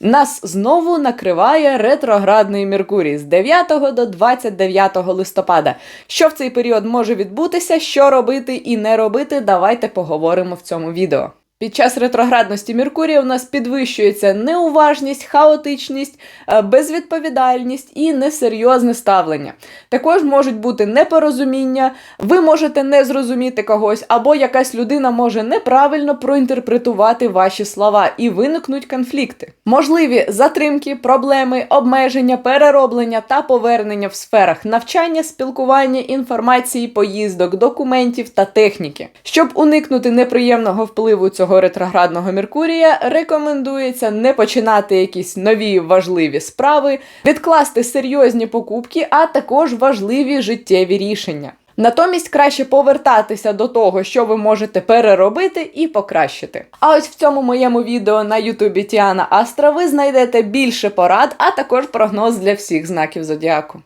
Нас знову накриває ретроградний Меркурій з 9 до 29 листопада. Що в цей період може відбутися, що робити і не робити, давайте поговоримо в цьому відео. Під час ретроградності Меркурія у нас підвищується неуважність, хаотичність, е, безвідповідальність і несерйозне ставлення. Також можуть бути непорозуміння, ви можете не зрозуміти когось, або якась людина може неправильно проінтерпретувати ваші слова і виникнуть конфлікти. Можливі затримки, проблеми, обмеження, перероблення та повернення в сферах навчання, спілкування, інформації, поїздок, документів та техніки. Щоб уникнути неприємного впливу цього ретроградного Меркурія, рекомендується не починати якісь нові важливі справи, відкласти серйозні покупки, а також важливі життєві рішення. Натомість краще повертатися до того, що ви можете переробити і покращити. А ось в цьому моєму відео на Ютубі Тіана Астра ви знайдете більше порад, а також прогноз для всіх знаків зодіаку.